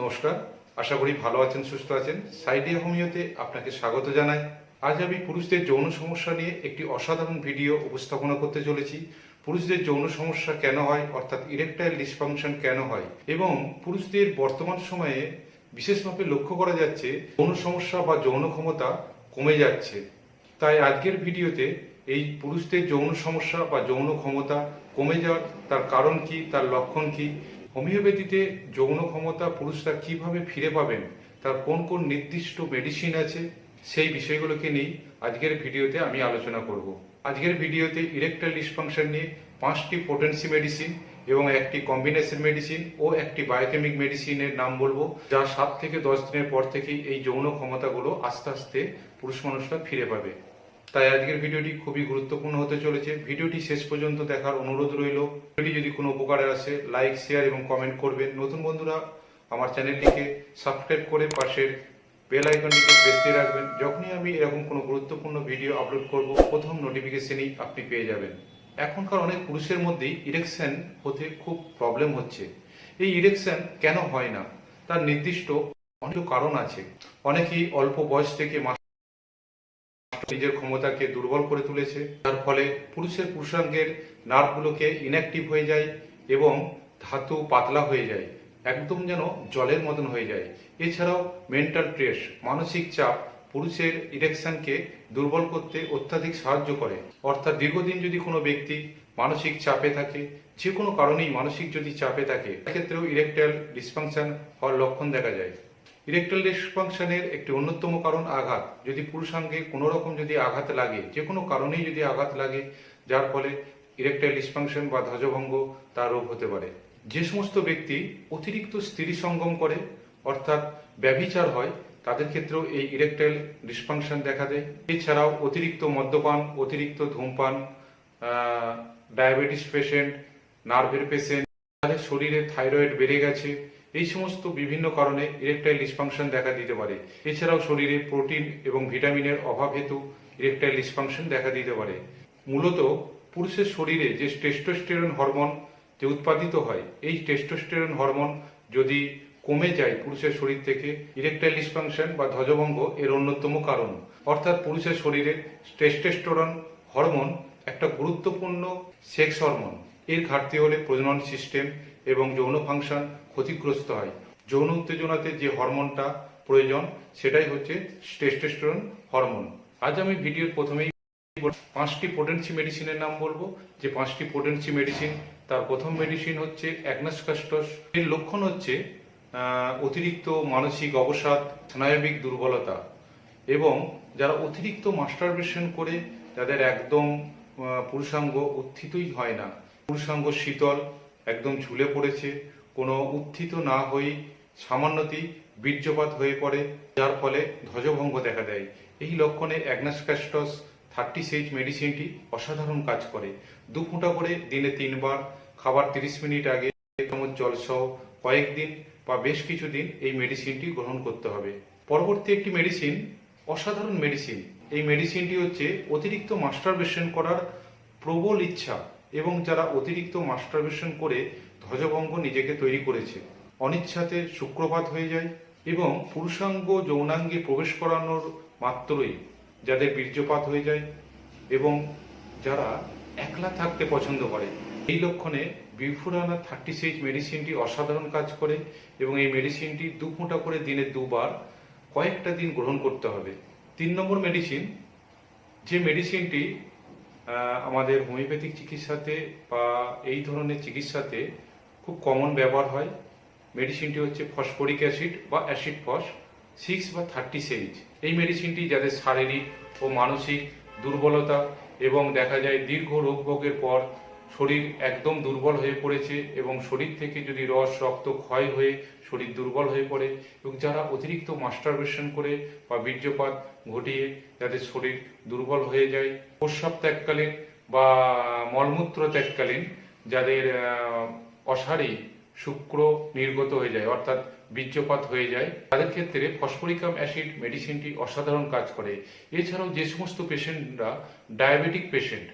নমস্কার, আশা করি ভালো আছেন, সুস্থ আছেন। সাইডিয়া হোমিওতে আপনাকে স্বাগত জানাই। আজ আমি পুরুষদের যৌন সমস্যা নিয়ে একটি অসাধারণ ভিডিও উপস্থাপনা করতে চলেছি। পুরুষদের যৌন সমস্যা কেন হয়, অর্থাৎ ইরেকটাইল ডিসফাংশন কেন হয়? এবং পুরুষদের বর্তমান সময়ে বিশেষভাবে লক্ষ্য করা যাচ্ছে, যৌন সমস্যা বা যৌন ক্ষমতা কমে যাচ্ছে। তাই আজকের ভিডিওতে এই পুরুষদের যৌন সমস্যা বা যৌন ক্ষমতা কমে যাওয়ার তার কারণ কি, তার লক্ষণ কি হোমিওপ্যাথিতে যৌন ক্ষমতা পুরুষরা কীভাবে ফিরে পাবেন, তার কোন কোন নির্দিষ্ট মেডিসিন আছে, সেই বিষয়গুলোকে নিয়ে আজকের ভিডিওতে আমি আলোচনা করব। আজকের ভিডিওতে ইরেকটাইল ডিসফাংশন নিয়ে পাঁচটি পোটেন্সি মেডিসিন এবং একটি কম্বিনেশন মেডিসিন ও একটি বায়োকেমিক মেডিসিনের নাম বলব, যা সাত থেকে দশ দিনের পর থেকেই এই যৌন ক্ষমতাগুলো আস্তে আস্তে পুরুষ মানুষরা ফিরে পাবে। তাই আজকের ভিডিওটি খুবই গুরুত্বপূর্ণ হতে চলেছে। ভিডিওটি শেষ পর্যন্ত দেখার অনুরোধ রইল। ভিডিওটি যদি কোনো উপকারে আসে, লাইক, শেয়ার এবং কমেন্ট করবেন। নতুন বন্ধুরা, আমার চ্যানেলটিকে সাবস্ক্রাইব করে পাশের বেল আইকনটিকে প্রেস দিয়ে রাখবেন। যখনই আমি এরকম কোনো গুরুত্বপূর্ণ ভিডিও আপলোড করব, প্রথম নোটিফিকেশনই আপনি পেয়ে যাবেন। এখনকার অনেক পুরুষের মধ্যেই ইরেকশন হতে খুব প্রবলেম হচ্ছে। এই ইরেকশন কেন হয় না? তার নির্দিষ্ট অনেক কারণ আছে। অনেকেই অল্প বয়স থেকে নিজের ক্ষমতাকে দুর্বল করে তুলেছে। যার ফলে পুরুষের পুরুষাঙ্গের নার্ভগুলোকে ইনঅ্যাক্টিভ হয়ে যায় এবং ধাতু পাতলা হয়ে যায়, একদম যেন জলের মতন হয়ে যায়। এছাড়াও মেন্টাল স্ট্রেস মানসিক চাপ পুরুষের ইরেকশনকে দুর্বল করতে অত্যাধিক সাহায্য করে। অর্থাৎ দীর্ঘদিন যদি কোনো ব্যক্তি মানসিক চাপে থাকে, যে কোনো কারণেই মানসিক যদি চাপে থাকে, সেক্ষেত্রেও ইরেকটাইল ডিসফাংশন হওয়ার লক্ষণ দেখা যায়। ইরেকটাইল ডিসফাংশনের একটি অন্যতম কারণ আঘাত। যদি পুরুষাঙ্গে কোনো রকম যদি আঘাত লাগে যে কোনো কারণেই যদি আঘাত লাগে, যার ফলে ইরেকটাইল ডিসফাংশন বা ধ্বজভঙ্গ তার রোগ হতে পারে। যে সমস্ত ব্যক্তি অতিরিক্ত স্ত্রী সঙ্গম করে, অর্থাৎ ব্যভিচার হয়, তাদের ক্ষেত্রেও এই ইরেকটাইল ডিসফাংশন দেখা দেয়। এছাড়াও অতিরিক্ত মদ্যপান, অতিরিক্ত ধূমপান ডায়াবেটিস পেশেন্ট নার্ভের পেশেন্ট তাদের শরীরে থাইরয়েড বেড়ে গেছে এই সমস্ত বিভিন্ন কারণে ইরেকটাইল ডিসফাংশন দেখা দিতে পারে। এছাড়াও শরীরে প্রোটিন এবং ভিটামিনের অভাব হেতু ইরেকটাইল ডিসফাংশন দেখা দিতে পারে। মূলত পুরুষের শরীরে যে টেস্টোস্টেরন হরমোন যে উৎপাদিত হয়, এই টেস্টোস্টেরন হরমোন যদি কমে যায় পুরুষের শরীর থেকে ইরেকটাইল ডিসফাংশন বা ধ্বজভঙ্গ এর অন্যতম কারণ। অর্থাৎ পুরুষের শরীরে টেস্টোস্টেরন হরমোন একটা গুরুত্বপূর্ণ সেক্স হরমোন এর ঘাটতি হলে প্রজনন সিস্টেম এবং যৌন ফাংশন ক্ষতিগ্রস্ত হয়। যৌন উত্তেজনাতে যে হরমোনটা প্রয়োজন, সেটাই হচ্ছে টেস্টোস্টেরন হরমোন আজ আমি ভিডিওর প্রথমেই পাঁচটি পোটেন্সি মেডিসিনের নাম বলব। যে পাঁচটি পোটেন্সি মেডিসিন তার প্রথম মেডিসিন হচ্ছে অ্যাগনাসকাস্টস এর লক্ষণ হচ্ছে অতিরিক্ত মানসিক অবসাদ স্নায়বিক দুর্বলতা। এবং যারা অতিরিক্ত মাস্টারবেশন করে, তাদের একদম পুরুষাঙ্গ উত্থিতই হয় না। পুরুষাঙ্গ শীতল একদম ঝুলে পড়েছে। কোনো উত্থিত না হয়ে সামান্যতেই বীর্যপাত হয়ে পড়ে, যার ফলে ধ্বজভঙ্গ দেখা দেয়। এই লক্ষণে অ্যাগনাসকাস্টস থার্টি সেইজ মেডিসিনটি অসাধারণ কাজ করে। দু ফোঁটা করে দিনে তিনবার, খাবার তিরিশ মিনিট আগে চামচ জলসহ কয়েকদিন বা বেশ কিছুদিন এই মেডিসিনটি গ্রহণ করতে হবে। পরবর্তী একটি মেডিসিন, অসাধারণ মেডিসিন। এই মেডিসিনটি হচ্ছে অতিরিক্ত মাস্টারবেশন করার প্রবল ইচ্ছা। এবং যারা অতিরিক্ত মাস্টারবেশন করে ধ্বজভঙ্গ নিজেকে তৈরি করেছে। অনিচ্ছাতে শুক্রপাত হয়ে যায় এবং পুরুষাঙ্গ যৌনাঙ্গে প্রবেশ করানোর মাত্রই যাদের বীর্যপাত হয়ে যায় এবং যারা একলা থাকতে পছন্দ করে। এই লক্ষণে বিফুরানা থার্টি সিক্স মেডিসিনটি অসাধারণ কাজ করে এবং এই মেডিসিনটি দু ফোঁটা করে দিনে দুবার কয়েকটা দিন গ্রহণ করতে হবে। তিন নম্বর মেডিসিন, যে মেডিসিনটি আমাদের হোমিওপ্যাথিক চিকিৎসাতে বা এই ধরনের চিকিৎসাতে খুব কমন ব্যবহার হয়। মেডিসিনটি হচ্ছে ফসফরিক অ্যাসিড বা অ্যাসিড ফস সিক্স বা থার্টি সেইজ এই মেডিসিনটি যাদের শারীরিক ও মানসিক দুর্বলতা এবং দেখা যায় দীর্ঘ রোগ ভোগের পর শরীর একদম দুর্বল হয়ে পড়েছে এবং শরীর থেকে যদি রস, রক্ত, ক্ষয় হয়ে শরীর দুর্বল হয়ে পড়ে এবং যারা অতিরিক্ত মাস্টারবেশন করে বা বীর্যপাত ঘটিয়ে যাদের শরীর দুর্বল হয়ে যায়, প্রস্রাব ত্যাগকালীন বা মলমূত্র ত্যাগকালীন যাদের অসারী শুক্র নির্গত হয়ে যায় অর্থাৎ বীর্যপাত হয়ে যায়, তাদের ক্ষেত্রে ফসফরিকাম অ্যাসিড মেডিসিনটি অসাধারণ কাজ করে। এছাড়াও যে সমস্ত পেশেন্টরা ডায়াবেটিক পেশেন্ট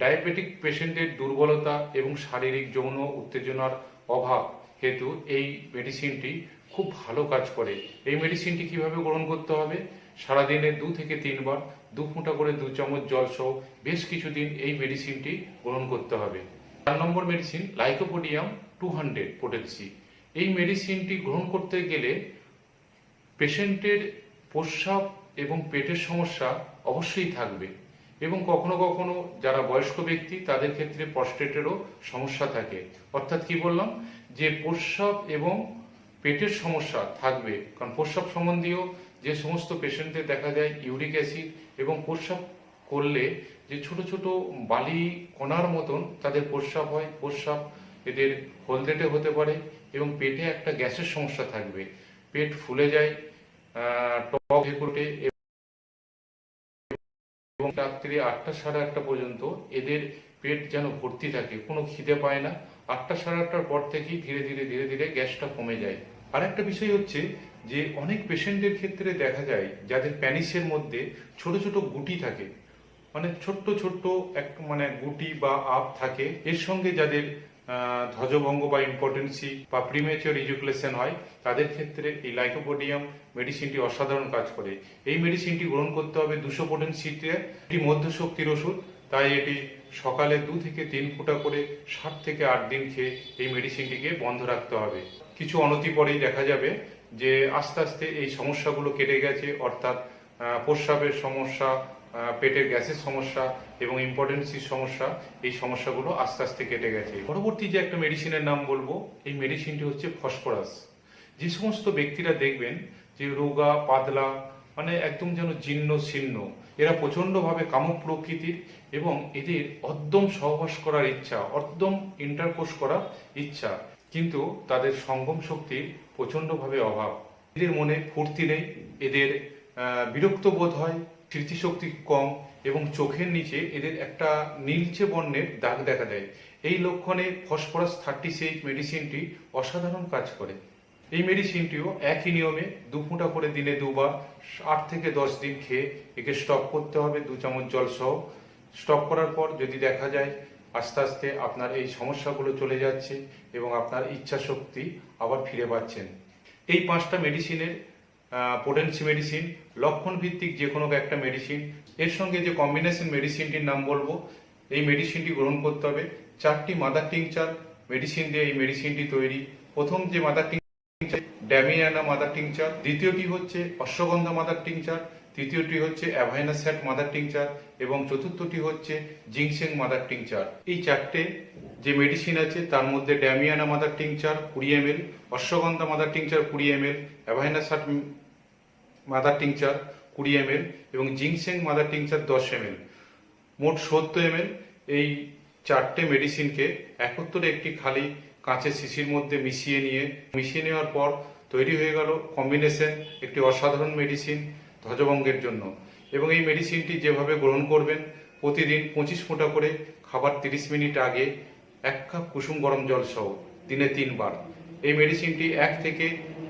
ডায়াবেটিক পেশেন্টের দুর্বলতা এবং শারীরিক যৌন উত্তেজনার অভাব হেতু এই মেডিসিনটি খুব ভালো কাজ করে। এই মেডিসিনটি কীভাবে গ্রহণ করতে হবে? সারাদিনে দু থেকে তিনবার, দু ফুঁটা করে দু চামচ জল সহ বেশ কিছুদিন এই মেডিসিনটি গ্রহণ করতে হবে। চার number medicine, lycopodium two hundred potency এই মেডিসিনটি গ্রহণ করতে গেলে পেশেন্টের প্রস্রাব এবং পেটের সমস্যা অবশ্যই থাকবে। এবং কখনো কখনো যারা বয়স্ক ব্যক্তি, তাদের ক্ষেত্রে প্রস্টেটেরও সমস্যা থাকে। অর্থাৎ কি বললাম? যে প্রস্রাব এবং পেটের সমস্যা থাকবে, কারণ প্রস্রাব সম্বন্ধীয় যে সমস্ত পেশেন্টদের দেখা যায়, ইউরিক অ্যাসিড এবং প্রস্রাব করলে যে ছোট ছোট বালি কণার মতন তাদের প্রস্রাব হয়, প্রস্রাব এদের হলদেটে হতে পারে এবং পেটে একটা গ্যাসের সমস্যা থাকবে। পেট ফুলে যায় টক হেকুটে এবং রাত্রি আটটা সাড়ে আটটা পর্যন্ত এদের পেট যেন ভর্তি থাকে, কোনো খিদে পায় না। আটটা সাড়ে আটটার পর থেকেই ধীরে ধীরে ধীরে ধীরে গ্যাসটা কমে যায়। আর একটা বিষয় হচ্ছে যে অনেক পেশেন্টের ক্ষেত্রে দেখা যায় যাদের প্যানিসের মধ্যে ছোট ছোট গুটি থাকে। মানে ছোট্ট ছোট্ট এক মানে গুটি বা আপ থাকে। এর সঙ্গে যাদের ধ্বজভঙ্গ বা ইম্পর্টেন্সি বা প্রিমেচার ইজুকুলেশন হয়, তাদের ক্ষেত্রে এই লাইকোপোডিয়াম মেডিসিনটি অসাধারণ কাজ করে। এই মেডিসিনটি গ্রহণ করতে হবে দুশো পোটেন্সিতে এটি মধ্যশক্তির ওষুধ, তাই এটি সকালে দু থেকে তিন ফুটা করে সাত থেকে আট দিন খেয়ে এই মেডিসিনটিকে বন্ধ রাখতে হবে। কিছু অনতি পরেই দেখা যাবে যে আস্তে আস্তে এই সমস্যাগুলো কেটে গেছে, অর্থাৎ প্রস্রাবের সমস্যা পেটের গ্যাসের সমস্যা এবং ইম্পর্টেন্সির সমস্যা, এই সমস্যাগুলো আস্তে আস্তে কেটে গেছে। পরবর্তী যে একটা মেডিসিনের নাম বলব, এই মেডিসিনটি হচ্ছে ফসফরাস যে সমস্ত ব্যক্তিরা দেখবেন যে রোগা, পাতলা মানে একদম যেন জীর্ণ শীর্ণ, এরা প্রচন্ডভাবে কামক প্রকৃতির এবং এদের অদ্যম সহবাস করার ইচ্ছা, অদ্যম ইন্টারকোর্স করার ইচ্ছা, কিন্তু তাদের সঙ্গম শক্তির প্রচন্ডভাবে অভাব। এদের মনে ফুর্তি নেই, এদের বিরক্ত বোধ হয় স্মৃতিশক্তি কম এবং চোখের নিচে এদের একটা নীলচে বর্ণের দাগ দেখা দেয়। এই লক্ষণে ফসফরাস থার্টি সেইট মেডিসিনটি অসাধারণ কাজ করে। এই মেডিসিনটিও একই নিয়মে দু ফুঁটা করে দিনে দুবার, আট থেকে দশ দিন খেয়ে একে স্টপ করতে হবে, দু চামচ জল সহ। স্টপ করার পর যদি দেখা যায় আস্তে আস্তে আপনার এই সমস্যাগুলো চলে যাচ্ছে এবং আপনার ইচ্ছা শক্তি আবার ফিরে পাচ্ছেন। এই পাঁচটা মেডিসিনের পোটেন্সি মেডিসিন লক্ষণ ভিত্তিক যে কোনো একটা মেডিসিন এর সঙ্গে যে কম্বিনেশন মেডিসিনটির নাম বলব, এই মেডিসিনটি গ্রহণ করতে হবে। চারটি মাদার টিংচার মেডিসিন দিয়ে এই মেডিসিনটি তৈরি। প্রথম যে mother tincture damiana mother tincture দ্বিতীয়টি হচ্ছে অশ্বগন্ধা মাদার টিংচার তৃতীয়টি হচ্ছে অ্যাভাইনাস্যাট মাদার টিংচার এবং চতুর্থটি হচ্ছে জিংসেং মাদার টিংচার এই চারটে যে মেডিসিন আছে, তার মধ্যে ড্যামিয়ানা মাদার টিংচার কুড়ি M L ashwagandha mother tincture কুড়ি M L avena sativa mother tincture কুড়ি এম এবং জিংসেং মাদার টিংচার দশ এম মোট সত্তর এম এই চারটে মেডিসিনকে একত্রে একটি খালি কাঁচের শিশির মধ্যে মিশিয়ে নিয়ে, মিশিয়ে নেওয়ার পর তৈরি হয়ে গেল কম্বিনেশন একটি অসাধারণ মেডিসিন ধ্বজভঙ্গের জন্য। এবং এই মেডিসিনটি যেভাবে গ্রহণ করবেন, প্রতিদিন পঁচিশ ফোঁটা করে খাবার তিরিশ মিনিট আগে এক কাপ কুসুম গরম জল সহ দিনে তিনবার। এই মেডিসিনটি এক থেকে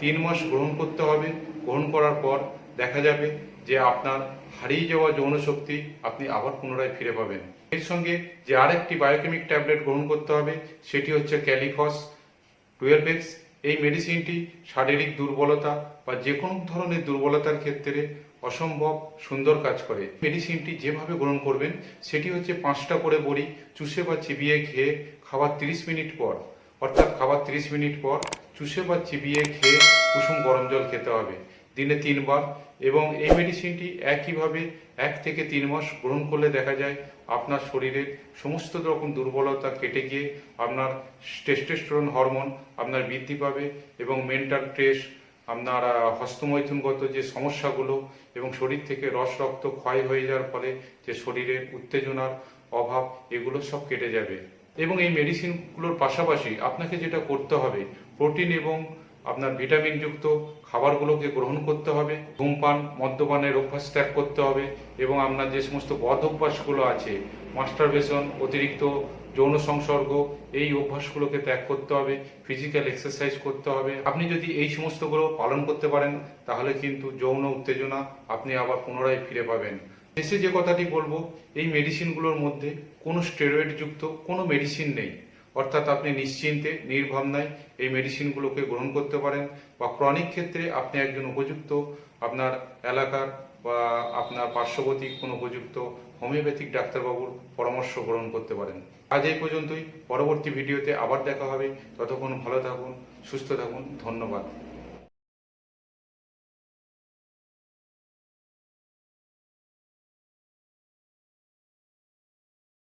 তিন মাস গ্রহণ করতে হবে। গ্রহণ করার পর দেখা যাবে যে আপনার হারিয়ে যাওয়া যৌন শক্তি আপনি আবার পুনরায় ফিরে পাবেন। এর সঙ্গে যে আরেকটি বায়োকেমিক ট্যাবলেট গ্রহণ করতে হবে, সেটি হচ্ছে ক্যালিফস টুয়েলভ এক্স এই মেডিসিনটি শারীরিক দুর্বলতা বা যে কোনো ধরনের দুর্বলতার ক্ষেত্রে অসম্ভব সুন্দর কাজ করে। মেডিসিনটি যেভাবে গ্রহণ করবেন, সেটি হচ্ছে পাঁচটা করে বড়ি, চুষে বা চিবিয়ে খেয়ে খাবার তিরিশ মিনিট পর, অর্থাৎ খাবার তিরিশ মিনিট পর চুষে বা চিবিয়ে খেয়ে কুসুম গরম জল খেতে হবে। দিনে তিনবার এবং এই মেডিসিনটি একইভাবে এক থেকে তিন মাস গ্রহণ করলে দেখা যায় আপনার শরীরের সমস্ত রকম দুর্বলতা কেটে গিয়ে আপনার টেস্টোস্টেরন হরমোন আপনার বৃদ্ধি পাবে এবং মেন্টাল স্ট্রেস আপনার হস্তমৈথুনগত যে সমস্যাগুলো এবং শরীর থেকে রস, রক্ত ক্ষয় হয়ে যাওয়ার ফলে যে শরীরের উত্তেজনার অভাব, এগুলো সব কেটে যাবে। এবং এই মেডিসিনগুলোর পাশাপাশি আপনাকে যেটা করতে হবে প্রোটিন এবং আপনার ভিটামিনযুক্ত খাবারগুলোকে গ্রহণ করতে হবে, ধূমপান, মদ্যপানের অভ্যাস ত্যাগ করতে হবে এবং আপনার যে সমস্ত বদ অভ্যাসগুলো আছে, মাস্টারবেশন, অতিরিক্ত যৌন সংসর্গ, এই অভ্যাসগুলোকে ত্যাগ করতে হবে ফিজিক্যাল এক্সারসাইজ করতে হবে। আপনি যদি এই সমস্তগুলো পালন করতে পারেন, তাহলে কিন্তু যৌন উত্তেজনা আপনি আবার পুনরায় ফিরে পাবেন। শেষে যে কথাটি বলব, এই মেডিসিনগুলোর মধ্যে কোনো স্টেরয়েড যুক্ত কোনো মেডিসিন নেই। অর্থাৎ আপনি নিশ্চিন্তে নির্ভাবনায় এই মেডিসিনগুলোকে গ্রহণ করতে পারেন বা ক্রনিক ক্ষেত্রে আপনি একজন উপযুক্ত, আপনার এলাকার বা আপনার পার্শ্ববর্তী কোনো উপযুক্ত হোমিওপ্যাথিক ডাক্তারবাবুর পরামর্শ গ্রহণ করতে পারেন। আজ এই পর্যন্তই। পরবর্তী ভিডিওতে আবার দেখা হবে। ততক্ষণ ভালো থাকুন, সুস্থ থাকুন। ধন্যবাদ।